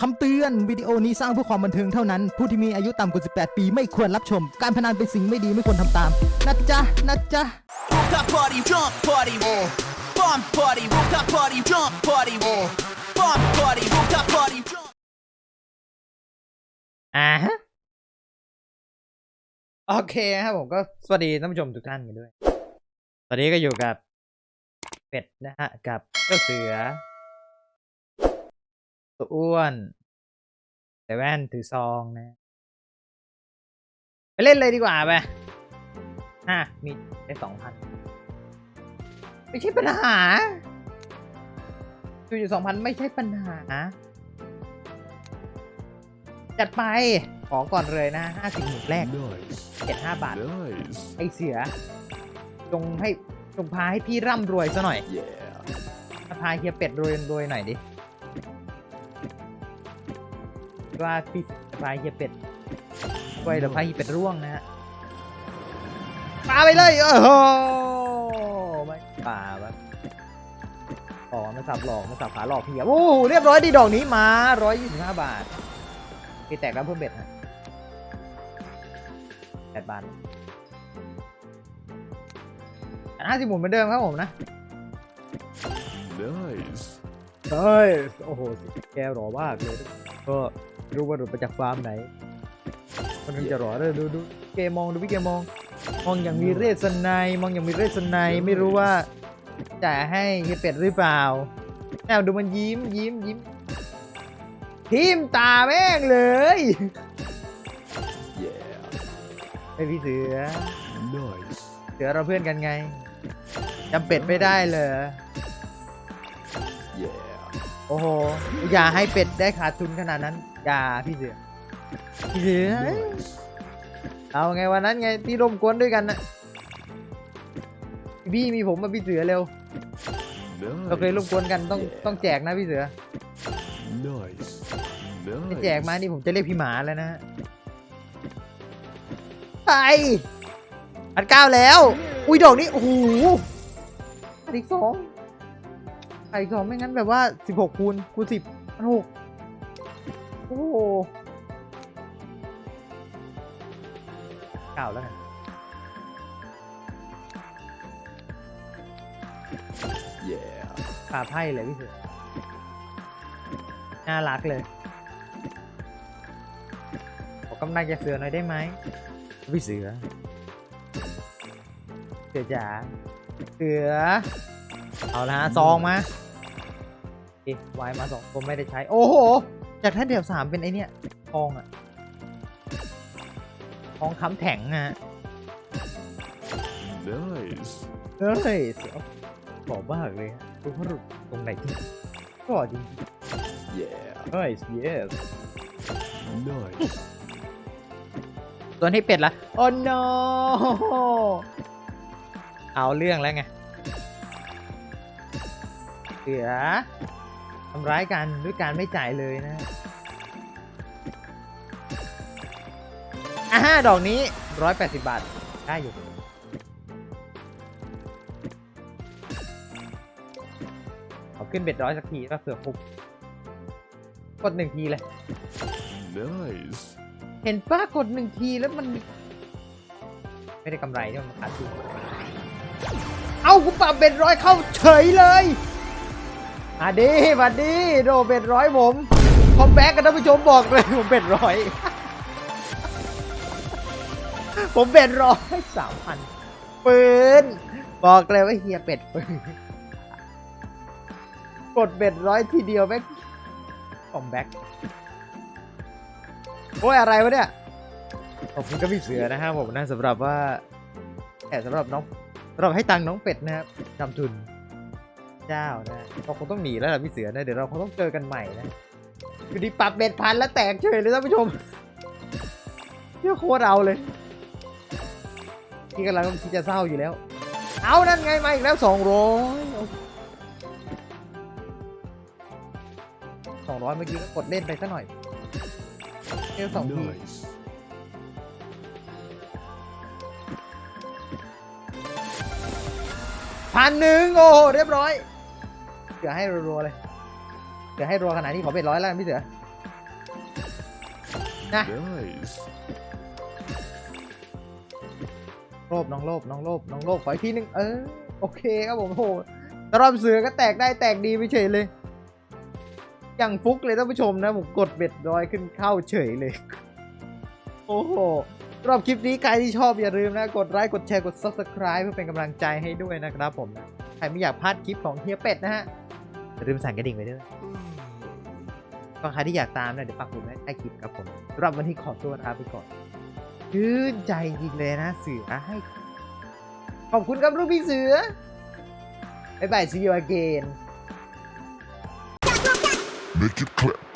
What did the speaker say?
คำเตือนวิดีโอนี้สร้างเพื่อความบันเทิงเท่านั้น ผู้ที่มีอายุต่ำกว่า 18 ปีไม่ควรรับชม การพนันเป็นสิ่งไม่ดีไม่ควรทำตาม นะจ๊ะ นะจ๊ะ Rooftop party, jump party, uh. Bomb party, rooftop party, jump party, uh. Bomb party, rooftop party, jump. อ่าฮะโอเคครับผมก็สวัสดีท่านผู้ชมทุกท่านกันด้วย ตอนนี้ก็อยู่กับเป็ดนะฮะกับเจ้าเสือ ตัวอ้วนแต่แว่นถือซองนะ ไปเล่นเลยดีกว่าไปฮะมีได้สองพันไม่ใช่ปัญหาคืออยู่สองพันไม่ใช่ปัญหา จัดไป ขอก่อนเลยนะห้าสิบหมื่นแรก Nice. เจ็ดห้าบาท Nice. ไอเสือ จงให้จงพาให้พี่ร่ำรวยซะหน่อย Yeah. พาเฮียเป็ดรวยรวยหน่อยดิ ว่าพี่จะพาเฮียเป็ดรวยหรือพาเฮียเป็ดร่วงนะฮะปาไปเลยโอ้โหไม่ป่าแบบหลอกมาสับหลอกมาสับขาหลอกพี่อะโอ้โหเรียบร้อยดีดอกนี้มาร้อยยี่สิบห้าบาทพี่แตกแล้วเพิ่มเบ็ดฮะแปดบาทห้าสิบหมุนเหมือนเดิมครับผมนะ Nice. เฮ้ยโอ้โห แกหล่อมากเลย ก็ รู้ว่าหลุดมาจากฟาร์มไหน มันถึงจะหล่อเลยดูดูเกมองดูพี่เกมอง มองอย่างมีเรศนัยมองอย่างมีเรศนัยไม่รู้ว่าจะให้เฮียเป็ดหรือเปล่าแนวดูมันยิ้มยิ้มยิ้มทิมตาแม่งเลย Yeah. ไอพี่เสือ Nice. เสือเราเพื่อนกันไงจำเป็ดไม่ได้เลย Yeah. โอ้โห อย่าให้เป็ดได้ขาดทุนขนาดนั้น อย่าพี่เสือพี่เสือเอาไงวันนั้นไงที่ร่มกวนด้วยกันนะพี่มีผมมาพี่เสือเร็ว เราเคยร่วมกวนกันต้องต้องแจกนะพี่เสือไม่แจกมานี่ผมจะเรียกพี่หมาแล้วนะฮะไปอันเก้าแล้ว อุ้ยดอกนี้โอ้โหอันอีกสอง อันอีกสองไม่งั้นแบบว่าสิบหกคูณคูณสิบอันหกโอ้โหเก้าแล้วกัน Yeah. ขาไพ่เลยพี่เสือน่ารักเลยขอกำลังจากเสือหน่อยได้ไหมพี่เสือ เสือจ๋าเสือ เอาละฮะซองมาเอ๊ะ วายมาสองคนไม่ได้ใช้ โอ้โห จากท่านเดียวสามเป็นไอเนี้ยทองอะทองคำแข็งอะฮะ Nice. เฮ้ยเสือบอกมากเลยดูพรุษตรงไหนที่ก็จริง Yeah. เฮ้ย yes Nice. ตัวนี้เป็ดละโอ้ no เอาเรื่องแล้วไงเสือทำร้ายกันด้วยการไม่จ่ายเลยนะอ่าดอกนี้ร้อยแปดสิบบาท ได้อยู่เอาขึ้นเบ็ดร้อยสักทีก็เสือฟุกกดหนึ่งทีเลย Nice. เห็นป้ากดหนึ่งทีแล้วมัน ไม่ได้กำไรเนี่ยมันขาดทุนเอากูปรับเบ็ดร้อยเข้าเฉยเลย มาดีมาดีโดเบ็ดร้อยผมคอมแบ็กกันท่านผู้ชมบอกเลยผมเบ็ดร้อยผมเบ็ดร้อยสามพันปืนบอกเลยว่าเฮียเป็ดปืนกดเบ็ดร้อยทีเดียวแม่งคอมแบ็กโอ้ยอะไรวะเนี่ยขอบคุณก็พี่เสือนะครับผมนะสำหรับว่าแต่สำหรับน้องสำหรับให้ตังค์น้องเป็ดนะครับทำทุน เจ้านะเราคงต้องหนีแล้วล่ะพี่เสือนะเดี๋ยวเราคงต้องเจอกันใหม่นะอยู่ดีปรับเบ็ดพันแล้วแตกเฉยเลยท่านผู้ชมเที่ยโคตรเอาเลยที่กำลังที่จะเศร้าอยู่แล้ว เอานั่นไงมาอีกแล้วสองร้อยสองร้อยเมื่อกี้กดเล่นไปซะหน่อยเที่ยวสองทีพันหนึ่งโอ้เรียบร้อย เสือให้รัวๆเลย เสือให้รัวขนาดนี้ขอเป็นร้อยแล้วกันพี่เสือ นะ Nice. โลบน้องโลบน้องโลบน้องโลบขออีกทีหนึง เออ โอเคครับผมโหสำหรับเสือก็แตกได้แตกดีไปเฉยเลย อย่างฟุกเลยท่านผู้ชมนะ ผมกดเบ็ดรอยขึ้นเข้าเฉยเลย โอ้โหสำหรับคลิปนี้ใครที่ชอบอย่าลืมนะ กดไลค์ กดแชร์ กด subscribe เพื่อเป็นกำลังใจให้ด้วยนะครับผมนะใครไม่อยากพลาดคลิปของเฮียเป็ดนะฮะ อย่าลืมสั่นกระดิ่งไว้ด้วยก็ใครที่อยากตามนะเดี๋ยวปักหมุดไว้ใต้คลิปครับผมสำหรับวันนี้ขอตัวลาไปก่อนชื่นใจจริงเลยนะเสือให้ ขอบคุณครับลูกพี่เสือบ๊ายบาย see you again Make it clap.